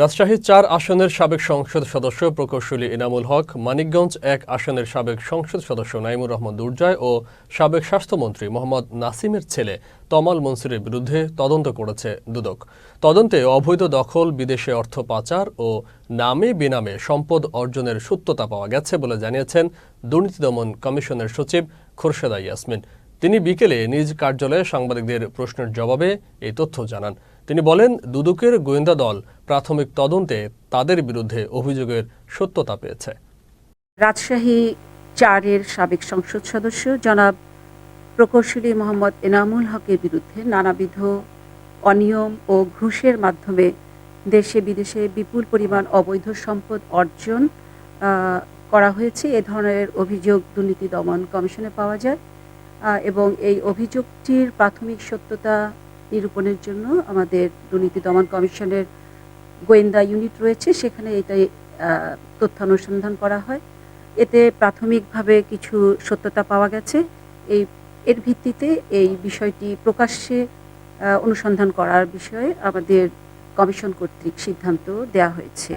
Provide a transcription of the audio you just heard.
রাজশাহী চার আসনের সাবেক সংসদ সদস্য প্রকৌশলী এনামুল হক, মানিকগঞ্জ এক আসনের সাবেক সংসদ সদস্য নাইমুর রহমান দুর্জয় ও সাবেক স্বাস্থ্যমন্ত্রী মোহাম্মদ নাসিমের ছেলে তমাল মনসুরের বিরুদ্ধে তদন্ত করেছে দুদক। তদন্তে অবৈধ দখল, বিদেশে অর্থ পাচার ও নামে বেনামে সম্পদ অর্জনের সত্যতা পাওয়া গেছে বলে জানিয়েছেন দুর্নীতি দমন কমিশনের সচিব খোরশেদা ইয়াসমিন। তিনি বিকেলে নিজ কার্যালয়ে সাংবাদিকদের প্রশ্নের জবাবে এই তথ্য জানান। তিনি বলেন, দুদকের গোয়েন্দা দল প্রাথমিক তদন্তে তাদের বিরুদ্ধে অভিযোগের সত্যতা পেয়েছে। রাজশাহী চারের সাবেক সংসদ সদস্য জনাব প্রকৌশলী মোহাম্মদ এনামুল হকের বিরুদ্ধে নানাবিধ অনিয়ম ও ঘুষের মাধ্যমে দেশে বিদেশে বিপুল পরিমাণ অবৈধ সম্পদ অর্জন করা হয়েছে। এ ধরনের অভিযোগ দুর্নীতি দমন কমিশনে পাওয়া যায়। এবং এই অভিযোগটির প্রাথমিক সত্যতা নিরূপণের জন্য আমাদের দুর্নীতি দমন কমিশনের গোয়েন্দা ইউনিট রয়েছে, সেখানে এটাই তথ্য অনুসন্ধান করা হয়। এতে প্রাথমিকভাবে কিছু সত্যতা পাওয়া গেছে। এই, এর ভিত্তিতে এই বিষয়টি প্রকাশ্যে অনুসন্ধান করার বিষয়ে আমাদের কমিশন কর্তৃক সিদ্ধান্ত দেওয়া হয়েছে।